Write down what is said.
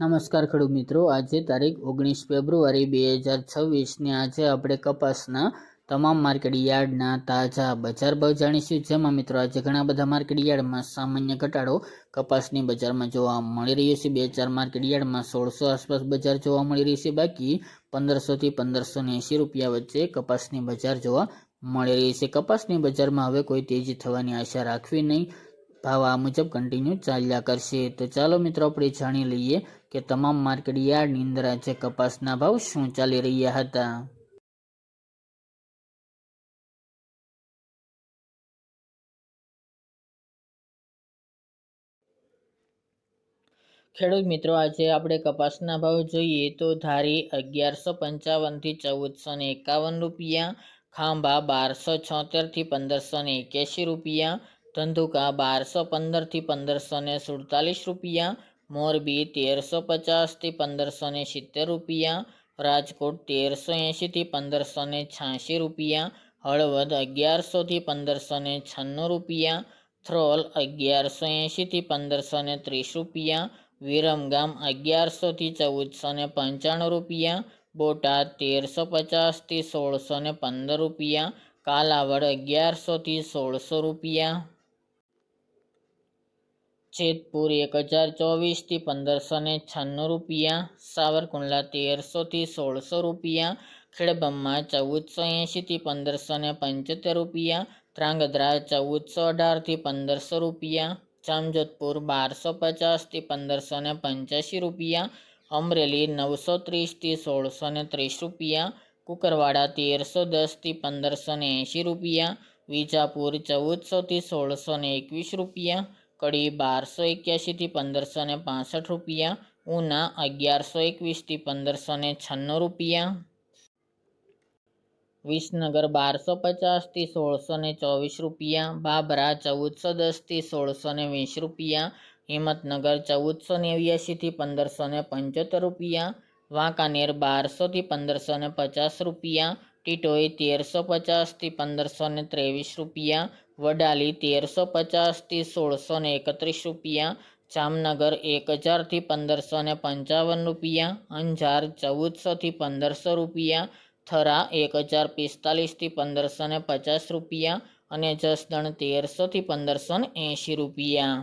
નમસ્કાર ખેડૂત મિત્રો. આજે તારીખ ઓગણીસ ફેબ્રુઆરી બે હજાર છવ્વીસને આજે આપણે કપાસના તમામ માર્કેટ યાર્ડના તાજા બજાર ભાવ જાણીશું. જેમાં મિત્રો આજે ઘણા બધા માર્કેટ યાર્ડમાં સામાન્ય ઘટાડો કપાસની બજારમાં જોવા મળી રહ્યો છે. બે ચાર માર્કેટ યાર્ડમાં સોળસો આસપાસ બજાર જોવા મળી રહી છે. બાકી પંદરસોથી પંદરસો ને એંસી રૂપિયા વચ્ચે કપાસની બજાર જોવા મળી રહી છે. કપાસની બજારમાં હવે કોઈ તેજી થવાની આશા રાખવી નહીં. ભાવ આ મુજબ કન્ટિન્યુ ચાલ્યા કરશે. તો ચાલો મિત્રો, આપણે જાણી લઈએ કે તમામ માર્કેટ અંદર આજે કપાસના ભાવ શું ચાલી રહ્યા હતા. ખેડૂત મિત્રો, આજે આપણે કપાસના ભાવ જોઈએ તો ધારી અગિયારસો પંચાવનથી ચૌદસો ને એકાવન રૂપિયા, ખાંભા બારસો છોતેરથી પંદરસો ને એક્યાસી રૂપિયા ધંધુકા બારસો પંદરથી પંદરસો ને સુડતાલીસ રૂપિયા, મોરબી તેરસો પચાસથી પંદરસો ને સિત્તેર રૂપિયા, રાજકોટ તેરસો એંશીથી પંદરસો ને છ્યાસી રૂપિયા, હળવદ અગિયારસોથી પંદરસો ને છન્નું રૂપિયા, થ્રોલ અગિયારસો એંશીથી પંદરસો ને ત્રીસ રૂપિયા, વિરમગામ અગિયારસોથી ચૌદસો ને પંચાણું રૂપિયા, બોટાદ તેરસો પચાસથી સોળસો ને પંદર રૂપિયા, કાલાવડ અગિયારસોથી સોળસો રૂપિયા. જેતપુર એક હજાર ચોવીસથી પંદરસો ને છન્નું રૂપિયા, સાવરકુંડલા તેરસોથી સોળસો રૂપિયા ખેડબ્રહ્મા ચૌદસો એંશીથી પંદરસો ને પંચોતેર રૂપિયા ત્રાંગધ્રા ચૌદસો અઢારથી પંદરસો રૂપિયા, જામજોધપુર બારસો પચાસથી પંદરસો ને પંચ્યાસી રૂપિયા, અમરેલી નવસો ત્રીસથી સોળસો ને ત્રીસ રૂપિયા, કુકરવાડા તેરસો દસથી પંદરસો ને એંશી રૂપિયા, વિજાપુર ચૌદસોથી સોળસો ને એકવીસ રૂપિયા કડી બારસો એક્યાસીથી પંદરસો ને પાસઠ રૂપિયા, ઉના અગિયારસો એકવીસથી પંદરસો ને છન્નું રૂપિયા. વિસનગર બારસો પચાસથી સોળસો ને ચોવીસ રૂપિયા, બાબરા ચૌદસો દસથી સોળસો ને વીસ રૂપિયા, હિંમતનગર ચૌદસો નેવ્યાસીથી પંદરસો ને પંચોતેર રૂપિયા, વાંકાનેર બારસોથી પંદરસો ને પચાસ રૂપિયા, ટીટોઈ તેરસો પચાસથી પંદરસો ને ત્રેવીસ રૂપિયા વડાલી તેરસો પચાસથી સોળસો ને એકત્રીસ રૂપિયા, જામનગર એક હજારથી પંદરસો ને પંચાવન રૂપિયા, અંજાર ચૌદસોથી પંદરસો રૂપિયા, થરા એક હજાર પિસ્તાલીસથી પંદરસો ને પચાસ રૂપિયા અને જસદણ તેરસોથી પંદરસો ને એંશી રૂપિયા.